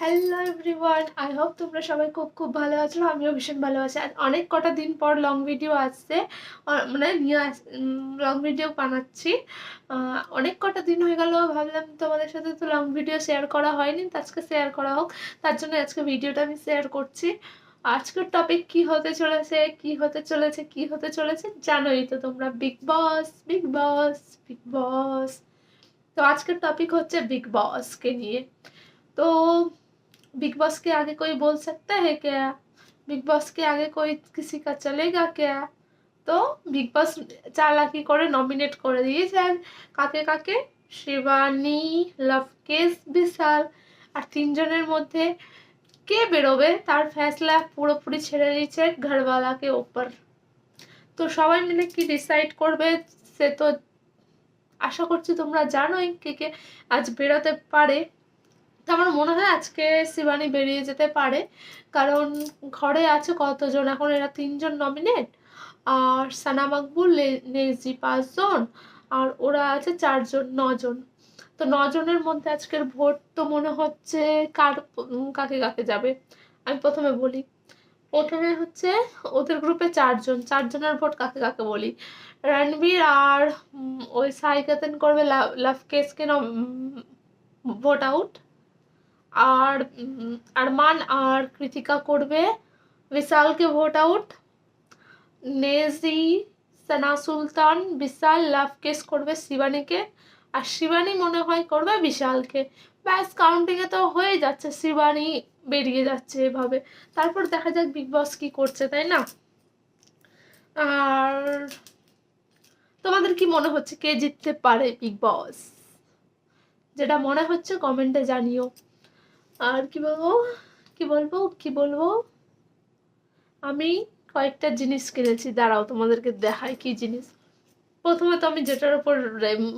Hello everyone I hope তোমরা সবাই খুব খুব ভালো আছো, আমিও ভীষণ ভালো আছি। আর অনেক কটা দিন পর লং ভিডিও আসছে। মানে নিয়ে লং ভিডিও বানাচ্ছি। অনেক কটা দিন হয়ে গেল, ভাবলাম তোমাদের সাথে তো লং ভিডিও শেয়ার করা হয়নি, তো আজকে শেয়ার করা হোক। তার জন্য আজকে ভিডিওটা আমি শেয়ার করছি। আজকের টপিক কি হতে চলেছে, কি হতে চলেছে, কি হতে চলেছে, জানোই তো তোমরা। Big boss big boss big boss তো আজকের টপিক হচ্ছে বিগ বসকে নিয়ে। तो बिग बॉस के आगे कोई बोल सकता है क्या बिग बॉस के आगे कोई किसी का चलेगा क्या তো বিগ বস চালাকি করে নমিনেট করে দিয়েছেন কাকে কাকে শিবানী লভকেশ বিশাল আর তিনজনের মধ্যে কে বেরোবে তার ফ্যাসলা পুরোপুরি ছেড়ে দিয়েছে ঘরওয়ালাকে ওপর তো সবাই মিলে কি ডিসাইড করবে সে তো আশা করছি তোমরা জানোই কে কে আজ বেরোতে পারে তো আমার মনে হয় আজকে শিবানী বেরিয়ে যেতে পারে। কারণ ঘরে আছে কতজন? এখন এরা তিনজন নমিনেট আর সানা মাকবুল নেজি পাঁচজন, আর ওরা আছে চারজন, নজন। তো নজনের মধ্যে আজকের ভোট তো মনে হচ্ছে কার কাকে কাকে যাবে? আমি প্রথমে বলি। প্রথমে হচ্ছে ওদের গ্রুপে চারজন। চারজনের ভোট কাকে কাকে বলি? রণবীর আর ওই সাইকাতেন করবে লাভ কেসকে ভোট আউট আর আরমান আর কৃতিকা করবে। বিশালকে ভোট আউট নেজি, সানা সুলতান, বিশাল লাভ কেস করবে শিবানীকে। আর শিবানী মনে হয় করবে বিশালকে। ব্যাস কাউন্টিংয়ে তো হয়ে যাচ্ছে, শিবানী বেরিয়ে যাচ্ছে এভাবে। তারপর দেখা যাক বিগ বস কি করছে, তাই না? আর তোমাদের কি মনে হচ্ছে, কে জিততে পারে বিগ বস যেটা মনে হচ্ছে কমেন্টে জানিও। আর কি বলব? কি বলব? কি বলব? আমি কয়েকটা জিনিস কিনেছি। দাঁড়াও, তোমাদেরকে দেখাই কি জিনিস। প্রথমে তো আমি যেটার উপর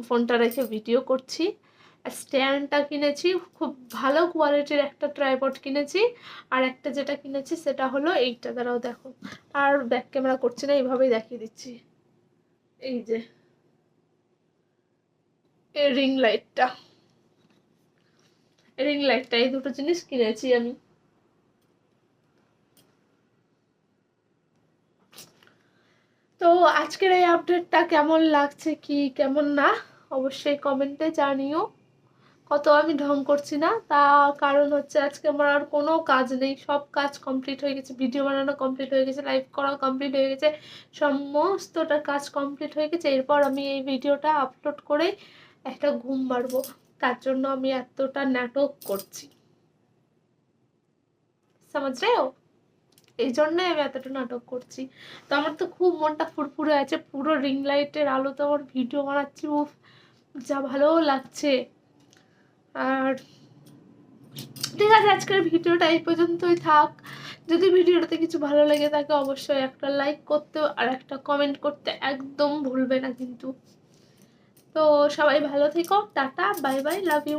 ফোনটা রেখে ভিডিও করছি। স্ট্যান্ডটা কিনেছি, খুব ভালো কোয়ালিটির একটা ট্রাইপড কিনেছি। আর একটা যেটা কিনেছি, সেটা হলো এইটা। দাঁড়াও, দেখো। আর ব্যাক ক্যামেরা করছি না, এইভাবেই দেখিয়ে দিচ্ছি। এই যে, এই রিং লাইটটা রিং লাইটটা এই দুটো জিনিস কিনেছি আমি। তো আজকের এই আপডেটটা কেমন লাগছে, কি কেমন না, অবশ্যই কমেন্টে জানিও। কত আমি ঢং করছি না, তা কারণ হচ্ছে আজকে আমার আর কোনো কাজ নেই, সব কাজ কমপ্লিট হয়ে গেছে ভিডিও বানানো কমপ্লিট হয়ে গেছে লাইভ করা কমপ্লিট হয়ে গেছে, সমস্তটা কাজ কমপ্লিট হয়ে গেছে, এরপর আমি এই ভিডিওটা আপলোড করে একটা ঘুম মারবো তার জন্য আমি এতটা নাটক করছি। সমাজ রেও এই জন্যই আমি এতটা নাটক করছি। তো আমার তো খুব মনটা ফুরফুরে আছে, পুরো রিং লাইটের আলোতে আমার ভিডিও বানাচ্ছি, উফ, যা ভালো লাগছে। আর ঠিক আছে, আজকের ভিডিওটা এই পর্যন্তই থাক। যদি ভিডিওটাতে কিছু ভালো লেগে থাকে, অবশ্যই একটা লাইক করতে আর একটা কমেন্ট করতে একদম ভুলবে না কিন্তু। তো সবাই ভালো থেকো tata bye bye love you.